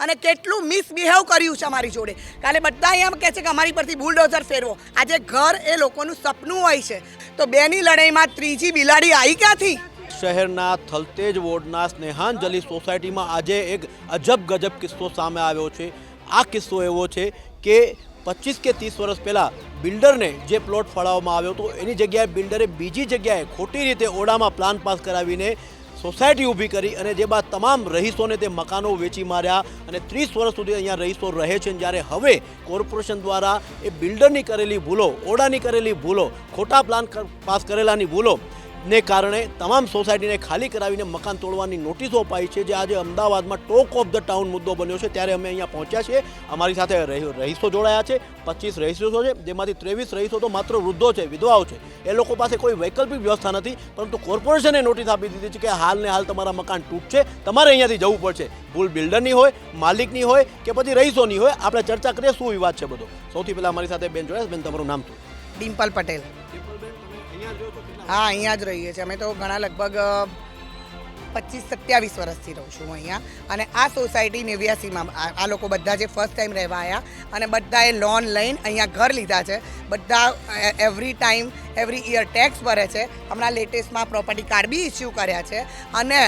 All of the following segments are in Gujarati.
અને કેટલું મિસબિહેવ કર્યું છે અમારી જોડે. કાલે બધા એમ કહે છે કે અમારી પરથી બુલડોઝર ફેરવો. આજે ઘર એ લોકોનું સપનું હોય છે. તો બેની લડાઈમાં ત્રીજી બિલાડી આવી ક્યાંથી? શહેરના થલતેજ વોર્ડના સ્નેહાંજલિ સોસાયટીમાં આજે એક અજબ ગજબ કિસ્સો સામે આવ્યો છે. આ કિસ્સો એવો છે કે પચીસ કે ત્રીસ વર્ષ પહેલાં બિલ્ડરને જે પ્લોટ ફાળવવામાં આવ્યો હતો, એની જગ્યાએ બિલ્ડરે બીજી જગ્યાએ ખોટી રીતે ઓડામાં પ્લાન પાસ કરાવીને સોસાયટી ઊભી કરી અને જે બાદ તમામ રહીશોને તે મકાનો વેચી માર્યા અને ત્રીસ વર્ષ સુધી અહીંયા રહીશો રહે છે જ્યારે હવે કોર્પોરેશન દ્વારા એ બિલ્ડરની કરેલી ભૂલો ઓડાની કરેલી ભૂલો, ખોટા પ્લાન પાસ કરેલાની ભૂલો ને કારણે તમામ સોસાયટીને ખાલી કરાવીને મકાન તોડવાની નોટિસો અપાઈ છે જે આજે અમદાવાદમાં ટોક ઓફ ધ ટાઉન મુદ્દો બન્યો છે. ત્યારે અમે અહીંયા પહોંચ્યા છીએ. અમારી સાથે રહી- રહીશો જોડાયા છે. પચીસ રહીશો છે જેમાંથી ત્રેવીસ રહીશો તો માત્ર વૃદ્ધો છે વિધવાઓ છે. એ લોકો પાસે કોઈ વૈકલ્પિક વ્યવસ્થા નથી પરંતુ કોર્પોરેશને નોટિસ આપી દીધી છે કે હાલને હાલ તમારા મકાન તૂટશે તમારે અહીંયાથી જવું પડશે. ભૂલ બિલ્ડરની હોય માલિકની હોય કે પછી રહીશોની હોય આપણે ચર્ચા કરીએ શું વિવાદ છે બધો. સૌથી પહેલાં અમારી સાથે બેન જોડાયા બેન તમારું નામ શું? ડિમ્પલ પટેલ. હા, અહીંયા જ રહીએ છીએ. અમે તો ઘણા લગભગ પચીસ સત્યાવીસ વર્ષથી રહું છું અહીંયા. અને આ સોસાયટી નેવ્યાસીમાં, આ લોકો બધા જે ફર્સ્ટ ટાઈમ રહેવા આવ્યા અને બધાએ લોન લઈને અહીંયા ઘર લીધા છે. બધા every time every year tax ભરે છે. હમણાં લેટેસ્ટમાં પ્રોપર્ટી કાર્ડ બી ઇસ્યુ કર્યા છે. અને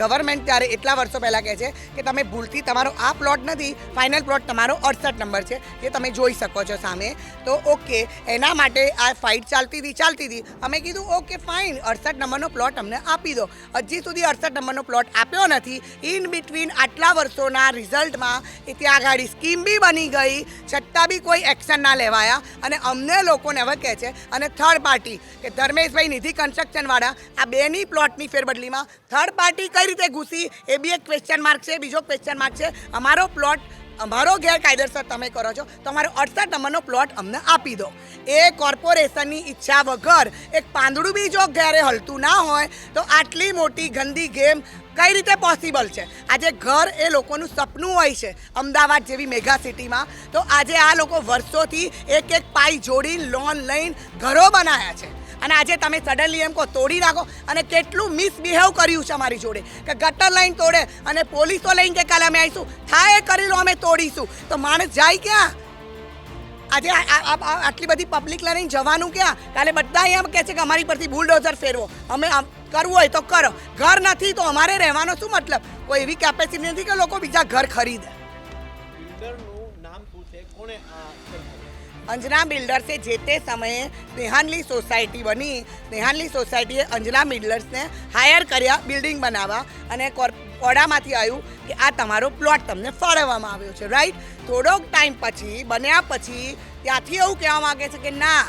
ગવર્મેન્ટ ત્યારે એટલા વર્ષો પહેલાં કહે છે કે તમે ભૂલથી તમારો આ પ્લોટ નથી ફાઇનલ પ્લોટ તમારો અડસઠ નંબર છે. જે તમે જોઈ શકો છો સામે. તો ઓકે એના માટે આ ફાઇટ ચાલતી હતી ચાલતી હતી. અમે કીધું ઓકે ફાઇન અડસઠ નંબરનો પ્લોટ અમને આપી દો. હજી સુધી અડસઠ નંબરનો પ્લોટ આપ્યો નથી. ઇન બિટવીન આટલા વર્ષોના રિઝલ્ટમાં ત્યાં આગળ સ્કીમ બી બની ગઈ. છતાં બી કોઈ એક્શન ના લેવાયા. અને અમને લોકોને હવે કહે છે, અને થર્ડ પાર્ટી કે ધર્મેશભાઈ નિધિ કન્સ્ટ્રક્શનવાળા આ બેની પ્લોટની ફેરબદલીમાં થર્ડ પાર્ટી કઈ રીતે ઘૂસી, એ બી એક ક્વેશ્ચન માર્ક છે, બીજો ક્વેશ્ચન માર્ક છે. અમારો પ્લોટ અમારો ગેરકાયદેસર તમે કરો છો તો અમારો અડસઠ નંબરનો પ્લોટ અમને આપી દો. એ કોર્પોરેશનની ઈચ્છા વગર એક પાંદડું બી જો ઘરે હલતું ના હોય, તો આટલી મોટી ગંદી ગેમ કઈ રીતે પોસિબલ છે? આજે ઘર એ લોકોનું સપનું હોય છે, અમદાવાદ જેવી મેગા સિટીમાં. તો આજે આ લોકો વર્ષોથી એક એક પાઈ જોડી લોન લઈને ઘરો બનાવ્યા છે. અને આજે તમે સડનલી એમ કહો, તોડી નાખો. અને કેટલું મિસબિહેવ કર્યું છે અમારી જોડે. કે ગટર લાઈન તોડે અને પોલીસો લઈને કે કાલે અમે આવીશું? થાય કરી લો, અમે તોડીશું. તો માણસ જાય ક્યાં? આજે આટલી બધી પબ્લિક લઈને જવાનું ક્યાં? કાલે બધા અહીંયા કહે છે કે અમારી પરથી બુલડોઝર ફેરવો. અમે કરવું હોય તો કરો. ઘર નથી તો અમારે રહેવાનો શું મતલબ? કોઈ એવી કેપેસિટી નથી કે લોકો બીજા ઘર ખરીદે. અંજના બિલ્ડર્સે જે તે સમયે નેહાનલી સોસાયટી બની. નેહાનલી સોસાયટીએ અંજના બિલ્ડર્સને હાયર કર્યા બિલ્ડિંગ બનાવવા અને ઓડામાંથી આવ્યું કે આ તમારો પ્લોટ તમને ફાળવવામાં આવ્યો છે રાઈટ થોડોક ટાઈમ પછી બન્યા પછી ત્યાંથી એવું કહેવા માંગે છે કે ના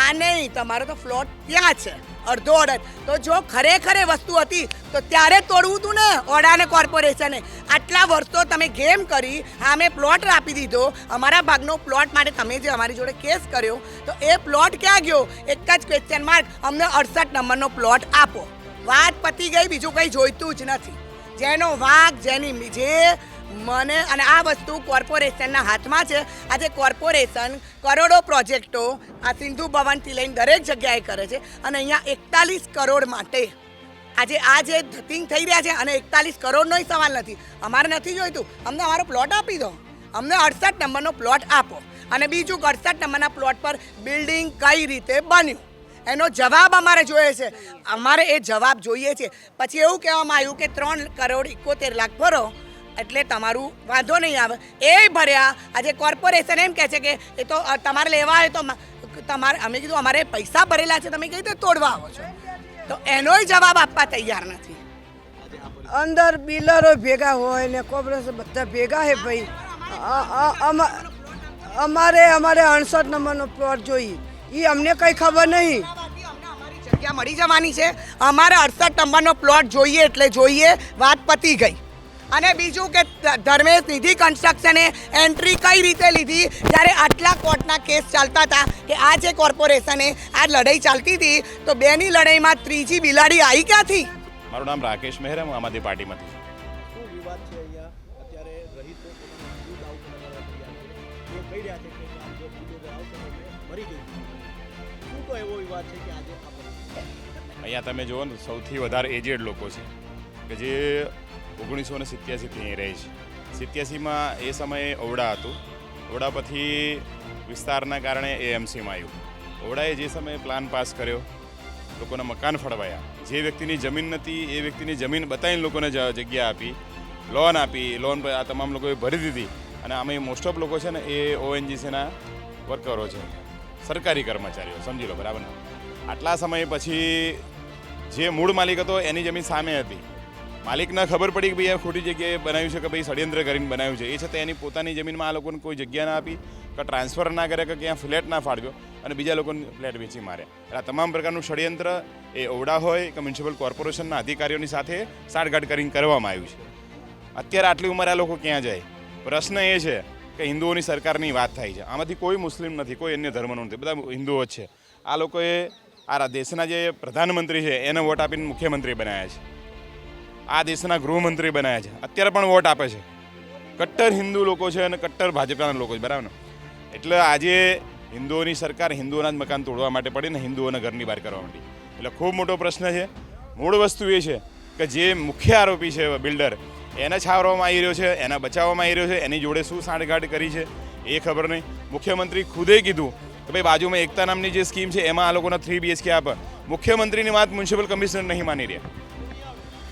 આ નહીં તમારો તો પ્લોટ ત્યાં છે. અડધો અડધ. તો જો ખરેખર એ વસ્તુ હતી, તો ત્યારે તોડવું હતું ને ઓડાને કોર્પોરેશને. આટલા વર્ષો તમે ગેમ કરી હા અમે પ્લોટ આપી દીધો. અમારા ભાગનો પ્લોટ માટે તમે જે અમારી જોડે કેસ કર્યો, તો એ પ્લોટ ક્યાં ગયો? એક જ ક્વેશ્ચન માર્ક અમને અડસઠ નંબરનો પ્લોટ આપો. વાત પતી ગઈ, બીજું કંઈ જોઈતું જ નથી. જેનો વાંક જેની જે મને અને આ વસ્તુ કોર્પોરેશનના હાથમાં છે. આજે કોર્પોરેશન કરોડો પ્રોજેક્ટો આ સિંધુ ભવનથી લઈને દરેક જગ્યાએ કરે છે અને અહીંયા એકતાલીસ કરોડ માટે. આજે આ જે થિંગ થઈ રહ્યા છે અને એકતાલીસ કરોડનો સવાલ નથી. અમારે નથી જોઈતું. અમને અમારો પ્લોટ આપી દો. અમને અડસઠ નંબરનો પ્લોટ આપો. અને બીજું અડસઠ નંબરના પ્લોટ પર બિલ્ડિંગ કઈ રીતે બન્યું? એનો જવાબ અમારે જોઈએ છે. અમારે એ જવાબ જોઈએ છે. પછી એવું કહેવામાં આવ્યું કે ત્રણ કરોડ એકોતેર લાખ ભરો. એટલે તમારું વાંધો નહીં આવે. એ ભર્યા આજે કોર્પોરેશન એમ કહે છે કે એ તો તમારે લેવા હોય તો તમારે અમે કીધું અમારે પૈસા ભરેલા છે તમે કઈ રીતે તોડવા આવો છો? તો એનોય જવાબ આપવા તૈયાર નથી. અંદર બિલરો ભેગા હોય ને કોર્પોરેશન બધા ભેગા હે ભાઈ. અમારે અમારે અડસઠ નંબરનો પ્લોટ જોઈએ એ અમને કંઈ ખબર નહીં. જગ્યા મળી જવાની છે. અમારે અડસઠ નંબરનો પ્લોટ જોઈએ એટલે જોઈએ. વાત પતી ગઈ. અને બીજું કે ધર્મેશ નિધિ કન્સ્ટ્રક્શને એન્ટ્રી કઈ રીતે લીધી? જ્યારે આટલા કોર્ટના કેસ ચાલતા હતા કે આ જે કોર્પોરેશને આ લડાઈ ચાલતી હતી તો બેની લડાઈમાં ત્રીજી બિલાડી આવી ક્યાંથી? મારું નામ રાકેશ મહેરા હું આમ આદમી પાર્ટીમાંથી. શું વિવાદ છે અહીંયા? અત્યારે કહી રહ્યા છે કે મરી શું તો એવો વિવાદ છે કે આજે અહીંયા તમે જુઓ ને સૌથી વધારે એજેડ લોકો છે. કે જે ઓગણીસો ને સિત્યાસીથી અહીં રહે છે સિત્યાસીમાં એ સમયે ઓવડા હતું. ઓવડા પછી વિસ્તારના કારણે એએમસીમાં આવ્યું. ઓવડાએ જે સમયે પ્લાન પાસ કર્યો, લોકોને મકાન ફળવાયા. જે વ્યક્તિની જમીન નથી, એ વ્યક્તિની જમીન બતાવીને લોકોને જગ્યા આપી, લોન આપી, લોન આ તમામ લોકોએ ભરી દીધી. અને આમે મોસ્ટ ઓફ લોકો છે ને, એ ઓએનજીસીના વર્કરો છે. સરકારી કર્મચારીઓ, સમજી લો, બરાબર આટલા સમય પછી જે મૂળ માલિક હતો, એની જમીન સામે હતી. માલિકને ખબર પડી કે ભાઈ આ ખોટી જગ્યાએ બનાવ્યું છે કે ભાઈ ષડયંત્ર કરીને બનાવ્યું છે. એ છતાં એની પોતાની જમીનમાં આ લોકોને કોઈ જગ્યા ના આપી કે ટ્રાન્સફર ના કરે કે ક્યાં ફ્લેટ ના ફાળવ્યો અને બીજા લોકોને ફ્લેટ વેચી માર્યા એટલે આ તમામ પ્રકારનું ષડયંત્ર એ ઓવડા હોય કે મ્યુનિસિપલ કોર્પોરેશનના અધિકારીઓની સાથે સાઠગાંઠ કરીને કરવામાં આવ્યું છે. અત્યારે આટલી ઉંમરે આ લોકો ક્યાં જાય? પ્રશ્ન એ છે કે હિન્દુઓની સરકારની વાત થાય છે. આમાંથી કોઈ મુસ્લિમ નથી, કોઈ અન્ય ધર્મનું નથી. બધા હિન્દુઓ જ છે. આ લોકોએ, આ દેશના જે પ્રધાનમંત્રી છે, એને વોટ આપીને મુખ્યમંત્રી બનાવ્યા છે. આ દેશના ગૃહમંત્રી બનાવ્યા છે. અત્યારે પણ વોટ આપે છે. કટ્ટર હિન્દુ લોકો છે અને કટ્ટર ભાજપના લોકો છે. બરાબર એટલે આજે હિન્દુઓની સરકાર હિન્દુઓના જ મકાન તોડવા માટે પડી ને હિન્દુઓના ઘરની બહાર કરવા માંડી. એટલે ખૂબ મોટો પ્રશ્ન છે. મૂળ વસ્તુ એ છે કે જે મુખ્ય આરોપી છે બિલ્ડર, એને છાવરવામાં આવી રહ્યો છે, એના બચાવવામાં આવી રહ્યો છે, એની જોડે શું સાંઠગાંઠ કરી છે એ ખબર નહીં. મુખ્યમંત્રી ખુદે કીધું કે ભાઈ બાજુમાં એકતા નામની જે સ્કીમ છે, એમાં આ લોકોના થ્રી બીએચકે આપે. મુખ્યમંત્રીની વાત મ્યુનિસિપલ કમિશનર નહીં માની રહ્યા.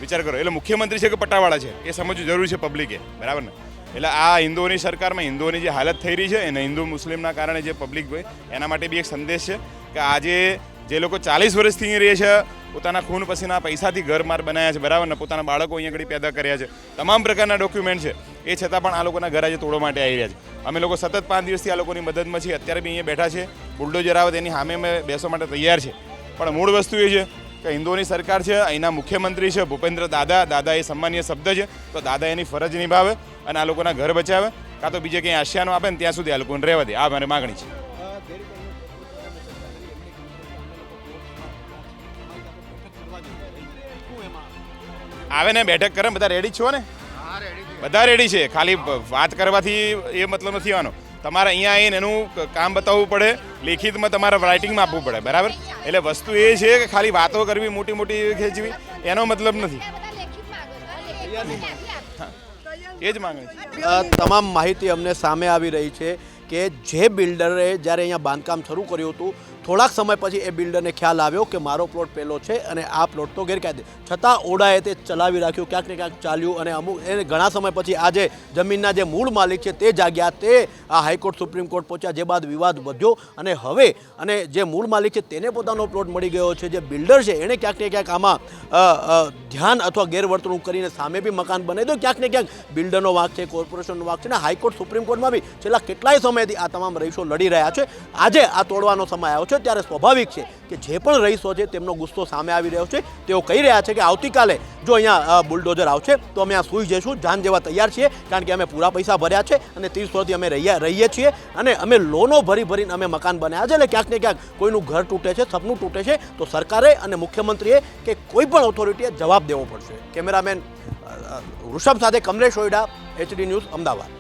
વિચાર કરો. એટલે મુખ્યમંત્રી છે કે પટ્ટાવાળા છે? એ સમજવું જરૂરી છે પબ્લિકે. બરાબર ને? એટલે આ હિન્દુઓની સરકારમાં હિન્દુઓની જે હાલત થઈ રહી છે અને હિન્દુ મુસ્લિમના કારણે જે પબ્લિક હોય, એના માટે બી એક સંદેશ છે કે આજે જે લોકો ચાલીસ વર્ષથી અહીં રહે છે, પોતાના ખૂન પસીના પૈસાથી ઘર માર બનાવ્યા છે. બરાબર ને? પોતાના બાળકો અહીંયા આગળ પેદા કર્યા છે. તમામ પ્રકારના ડોક્યુમેન્ટ છે. એ છતાં પણ આ લોકોના ઘર આજે તોડવા માટે આવી રહ્યા છે. અમે લોકો સતત પાંચ દિવસથી આ લોકોની મદદમાં છીએ. અત્યારે બી અહીંયા બેઠા છે. બુલડોઝર આવે તેની સામે અમે બેસવા માટે તૈયાર છે. પણ મૂળ વસ્તુ એ છે કે હિન્દુઓની સરકાર છે અહીંના મુખ્યમંત્રી છે ભૂપેન્દ્ર દાદા. દાદા એ સન્માનીય શબ્દ છે તો દાદા એની ફરજ નિભાવે અને આ લોકોના ઘર બચાવે. કાં તો બીજે ક્યાંય આશિયાનો આપે ને ત્યાં સુધી આ લોકોને રહેવા દે. આ મારી માગણી છે. આવે ને બેઠક કરે બધા રેડી છો ને? બધા રેડી છે. ખાલી વાત કરવાથી એ મતલબ નથી આવવાનો. તમારે અહીંયા આવીને એનું કામ બતાવવું પડે, લેખિતમાં તમારે રાઇટિંગમાં આપવું પડે, બરાબર? એટલે વસ્તુ એ છે કે ખાલી વાતો કરવી, મોટી મોટી ખેંચવી, એનો મતલબ નથી. એ જ માંગણી તમામ માહિતી અમને સામે આવી રહી છે કે જે બિલ્ડરે જ્યારે અહીંયા બાંધકામ શરૂ કર્યું હતું થોડાક સમય પછી એ બિલ્ડરને ખ્યાલ આવ્યો કે મારો પ્લોટ પહેલો છે અને આ પ્લોટ તો ગેરકાયદે. છતાં ઓડાએ તે ચલાવી રાખ્યું, ક્યાંક ને ક્યાંક ચાલ્યું અને અમુક એને ઘણા સમય પછી આજે જમીનના જે મૂળ માલિક છે તે જાગ્યા, તે આ હાઈકોર્ટ, સુપ્રીમ કોર્ટ પહોંચ્યા, જે બાદ વિવાદ વધ્યો અને હવે અને જે મૂળ માલિક છે તેને પોતાનો પ્લોટ મળી ગયો છે. જે બિલ્ડર છે એણે ક્યાંક ને ક્યાંક આમાં ધ્યાન અથવા ગેરવર્તણૂક કરીને સામે બી મકાન બનાવી દો ક્યાંક ને ક્યાંક બિલ્ડરનો વાંક છે, કોર્પોરેશનનો વાંક છે ને હાઈકોર્ટ, સુપ્રીમ કોર્ટમાં બી છેલ્લા કેટલાય સમયથી આ તમામ રહીશો લડી રહ્યા છે. આજે આ તોડવાનો સમય આવ્યો છે. ત્યારે સ્વાભાવિક છે કે જે પણ રહીશો છે, તેમનો ગુસ્સો સામે આવી રહ્યો છે. તેઓ કહી રહ્યા છે કે આવતીકાલે જો અહીંયા બુલડોઝર આવશે, તો અમે આ સૂઈ જઈશું, જાન જેવા તૈયાર છીએ, કારણ કે અમે પૂરા પૈસા ભર્યા છે અને ત્રીસ વર્ષથી અમે રહ્યા, રહીએ છીએ અને અમે લોનો ભરી ભરીને અમે મકાન બનાવ્યા છે. એટલે ક્યાંક ને ક્યાંક કોઈનું ઘર તૂટે છે, સપનું તૂટે છે, તો સરકારે અને મુખ્યમંત્રીએ કે કોઈ પણ ઓથોરિટીએ જવાબ દેવો પડશે. કેમેરામેન ઋષભ સાથે કમલેશ ઓયડા એચડી ન્યૂઝ, અમદાવાદ.